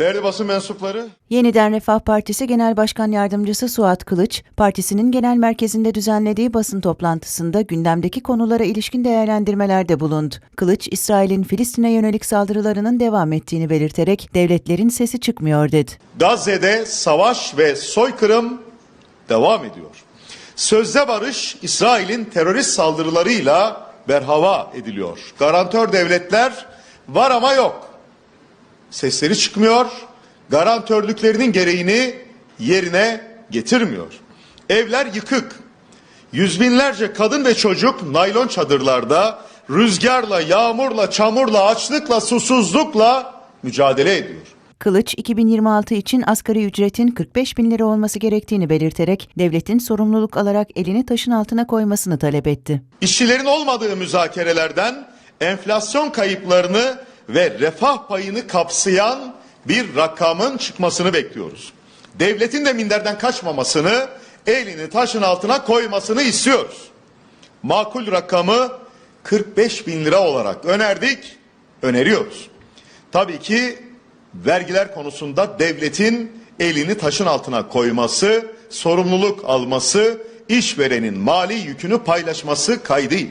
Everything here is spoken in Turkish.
Değerli basın mensupları, Yeniden Refah Partisi Genel Başkan Yardımcısı Suat Kılıç, partisinin genel merkezinde düzenlediği basın toplantısında gündemdeki konulara ilişkin değerlendirmelerde bulundu. Kılıç, İsrail'in Filistin'e yönelik saldırılarının devam ettiğini belirterek devletlerin sesi çıkmıyor dedi. Gazze'de savaş ve soykırım devam ediyor. Sözde barış İsrail'in terörist saldırılarıyla berhava ediliyor. Garantör devletler var ama yok. Sesleri çıkmıyor, garantörlüklerinin gereğini yerine getirmiyor. Evler yıkık. Yüz binlerce kadın ve çocuk naylon çadırlarda rüzgarla, yağmurla, çamurla, açlıkla, susuzlukla mücadele ediyor. Kılıç, 2026 için asgari ücretin 45 bin lira olması gerektiğini belirterek devletin sorumluluk alarak elini taşın altına koymasını talep etti. İşçilerin olmadığı müzakerelerden enflasyon kayıplarını ve refah payını kapsayan bir rakamın çıkmasını bekliyoruz. Devletin de minderden kaçmamasını, elini taşın altına koymasını istiyoruz. Makul rakamı 45 bin lira olarak önerdik, öneriyoruz. Tabii ki vergiler konusunda devletin elini taşın altına koyması, sorumluluk alması, işverenin mali yükünü paylaşması kaydıyla.